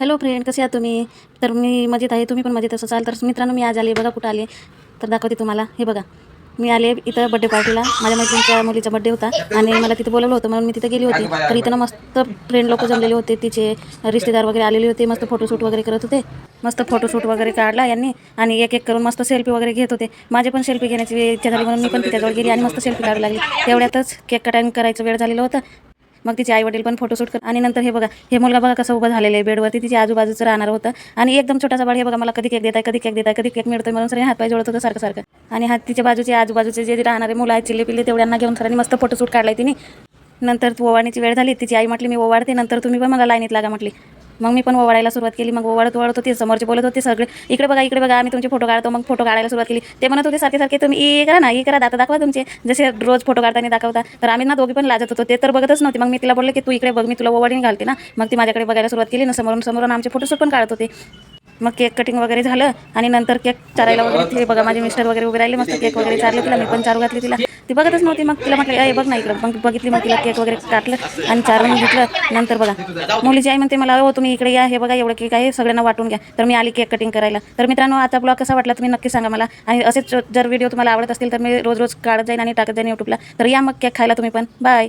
Hello friend कसे आहात तुम्ही? तर मी मजेत आहे तुम्ही पण मजेत असाल. तर मित्रांनो मी आज आले बघा कुठं आले? तर दाखवते तुम्हाला. हे बघा मी आले इथं बड्डे पार्टीला माझ्या मैत्रिणीच्या मुलीचा बड्डे होता आणि मला तिथे बोलवलं होतं. म्हणून मी तिथे गेली होती. तर इथं मस्त फ्रेंड लोक जमलेले होते. तिचे रिश्तेदार वगैरे आलेले होते. मस्त फोटोशूट वगैरे करत होते. मस्त फोटोशूट वगैरे काढला यांनी आणि एक एक करून मस्त सेल्फी वगैरे घेत होते. माझे पण सेल्फी घेण्याची इच्छा झाली म्हणून मी पण तिच्याजवळ गेली आणि मस्त सेल्फी काढू लागली. तेवढ्यातच केक कटाईंग करायचं वेळ झालेलं होतं. मग तिचे आई वडील पण फोटोशूट कर आणि नंतर हे बघा हे मुलगा बघा कसं उभं झालेलं आहे बेडवरती तिच्या आजूबाजूचं राहणार होतं. आणि एकदम छोटासा बाळ हे बघा मला कधी केक देताय कधी केक देताय कधी केक मिळतोय म्हणून सर हात पाय जोडत होतं सारखं सारखं. आणि हात तिच्या बाजूचे आजूबाजूचे जे राहणारे मुलं आहेत चिल्ले पिल्ले तेवढ्यांना घेऊन सरांनी मस्त फोटोशूट काढलाय तिने. नंतर तू ओवाळणीची वेळ झाली तिची आई म्हटली मी ओवाळते नंतर तुम्ही पण मला लाईनीत लागा म्हटली. मग मी पण ओवाळायला सुरुवात केली. मग ओवाळत ओवाळत होते समोरचे बोलत होते सगळे. इकडे बघा इकडे बघा आम्ही तुमचे फोटो काढतो. मग फोटो काढायला सुरुवात केली. ते म्हणत होते सारखे सारखे तुम्ही ई करा ना हे करा दाता दाखवा तुमचे. जसे रोज फोटो काढताना दाखवता. तर आम्ही ना दोघी पण लाजत होतो. ते तर बघतच नव्हते. मग मी तिला बोलले की तू इकडे बघ मी तुला ओवाळीने घालते ना. मग ती माझ्याकडे बघायला सुरुवात केली. ना समोरून समोरून आमचे फोटोशूट पण काढत होते. मग केक कटिंग वगैरे झालं. आणि नंतर केक चारायला वगैरे बघा माझे मिस्टर वगैरे उभे राहिले. मस्त केक वगैरे चारले तिला. मी पण चारू घातली तिला. ती बघतच नव्हती. मग तिला म्हटलं ए बघ ना इकडं. मग बघितली मग तिला केक वगैरे काटलं आणि चारून घेतलं. नंतर बघा. मुलीची आई म्हणते मला हो तुम्ही इकडे या हे बघा एवढं केक आहे सगळ्यांना वाटून घ्या. तर मी आली केक कटिंग करायला. तर मित्रांनो आता ब्लॉग कसा वाटला तुम्ही नक्की सांगा मला. आणि असेच जर व्हिडिओ तुम्हाला आवडत असतील तर मी रोज रोज काढत जाईन आणि टाकत जाईन यूट्यूबला तर या मग केक खायला तुम्ही पण. बाय.